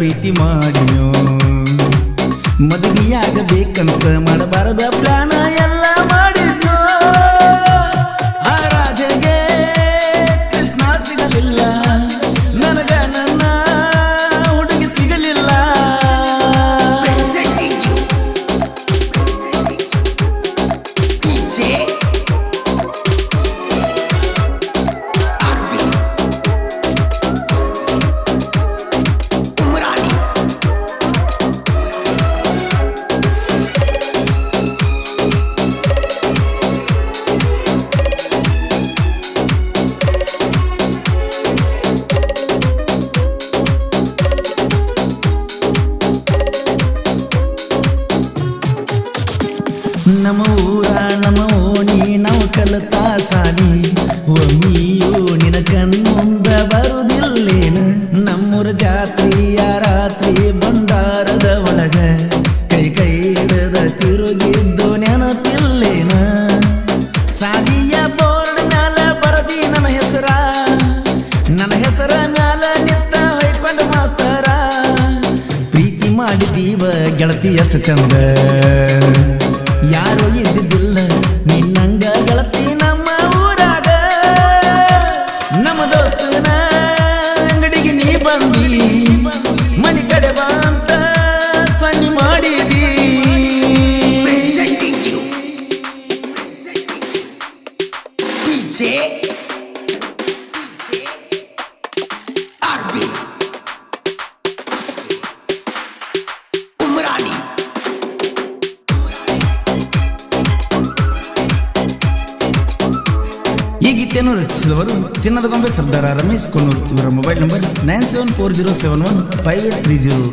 ಪ್ರೀತಿ ಮಾಡಿನೋ? ಮದುವೆಯಾಗಬೇಕಂತ ಮಾಡಬಾರದ ಪ್ಲಾನ ನಮ್ಮ ಊರ, ನಮ್ಮ ಓಣಿ, ನಾವು ಕಲಿತ ಸಾಲಿ. ಒಮ್ಮಿಯೋ ನಿನ ಕಣ್ಮುಂದ ಬರುದಿಲ್ಲೇನ? ನಮ್ಮೂರ ಜಾತ್ರೆಯ ರಾತ್ರಿ ಬಂಡಾರದ ಒಳಗ ಕೈ ಕೈ ಹಿಡದ ತಿರುಗಿದ್ದು ನೆನಪಿಲ್ಲೇನ? ಸಾಲಿಯ ಬೋರ್ಡ್ ಮ್ಯಾಲ ಬರದಿ ನನ್ನ ಹೆಸರ. ನನ್ನ ಹೆಸರ ಮ್ಯಾಲ ನಿತ್ತ ಹೊಯ್ಕೊಂಡು ಮಾಸ್ತರ. ಪ್ರೀತಿ ಮಾಡಿದೀವ ಗೆಳತಿ ಎಷ್ಟು ಚಂದ. ಯಾರೋ ಇದ್ದಿದ್ದಿಲ್ಲ ನಿನ್ನಂಗ ಗೆಳತಿ ನಮ್ಮ ಊರಾಗ. ನಮ್ಮ ದೋಸ್ತನ ಅಂಗಡಿಗೆ ನೀ ಬಂದಿ, ಮನಿ ಕಡೆ ಬಾ ಅಂತ ಸಣ್ಣಿ ಮಾಡಿದಿ. DJ ಈ ಗೀತೆಯನ್ನು ರಚಿಸಿದವರು ಚಿನ್ನದ ಗೊಂಬೆ ಸರ್ದಾರ ರಮೇಶ್ ಕೊನೂರ್ ಇವರ mobile number nine seven four zero seven one five eight three zero.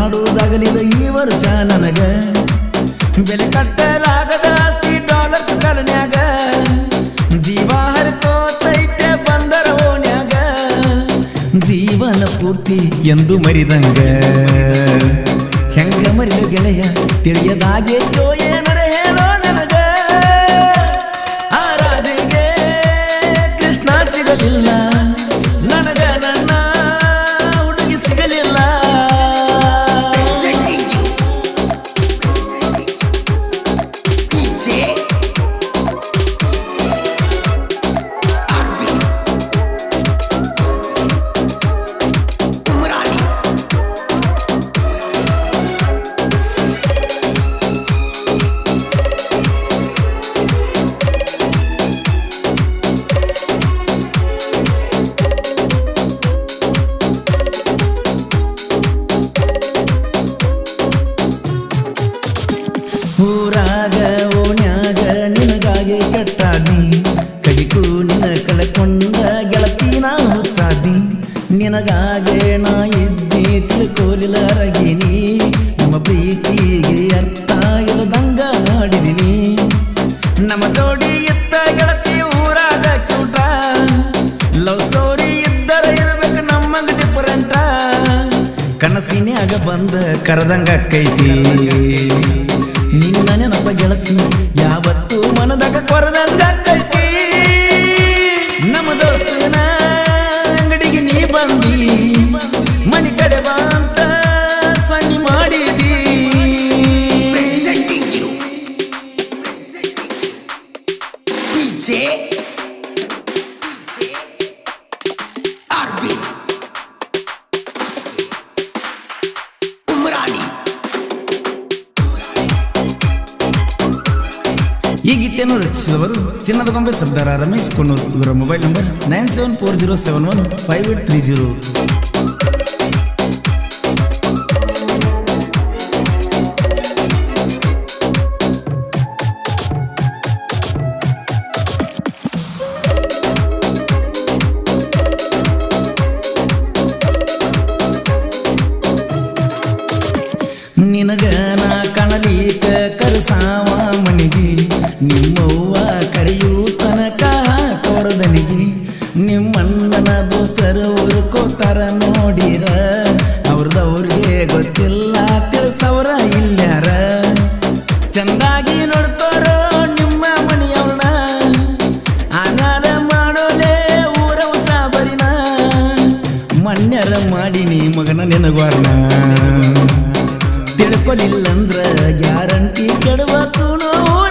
ಮಾಡುವುದಾಗಲಿಲ್ಲ ಈ ವರ್ಷ ನನಗ. ಬೆಲೆ ಕಟ್ಟಲಾಗದ ಆಸ್ತಿ ಡಾಲರ್ಸ್ ಕಲನ್ಯಾಗ ಜೀವ ಹರಿತೋತೈತೆ ಬಂದರ ಜೀವನ ಪೂರ್ತಿ ಎಂದು ಮರಿದಂಗ. ಹೆಂಗ ಮರಿದ ಗೆಳೆಯ ತಿಳಿಯದಾಗೆ ಹೇಳೋ. ಬಂದ ಕರೆದಂಗ ಕೈತಿ. ನಿನ್ನ ನೆನಪ ಗೆಳತಿ ಯಾವತ್ತು ಮನದಾಗ ಕೊರದಂಗ ಈ ಗೀತೆಯನ್ನು ರಚಿಸಿದವರು ಚಿನ್ನದ ಗೊಂಬೆ ಸರ್ದಾರ ರಮೇಶ್ ಕೊನ್ನೂರು ಇವರ mobile number nine seven four zero seven one five eight three zero. ಚಂದಾಗಿ ನೋಡ್ತಾರೋ ನಿಮ್ಮ ಮನೆಯವ್ರನ್ನ? ಅನಾದ ಮಾಡೋಲೆ ಊರ ಉಸಾಬರಿನ ಮಾಡಿ ಮಾಡಿನಿ ಮಗನ ನೆನಗಾರನ ತಿಳ್ಕೊಲಿಲ್ಲಂದ್ರ ಗ್ಯಾರಂಟಿ ಕೆಡುವ ಊರನ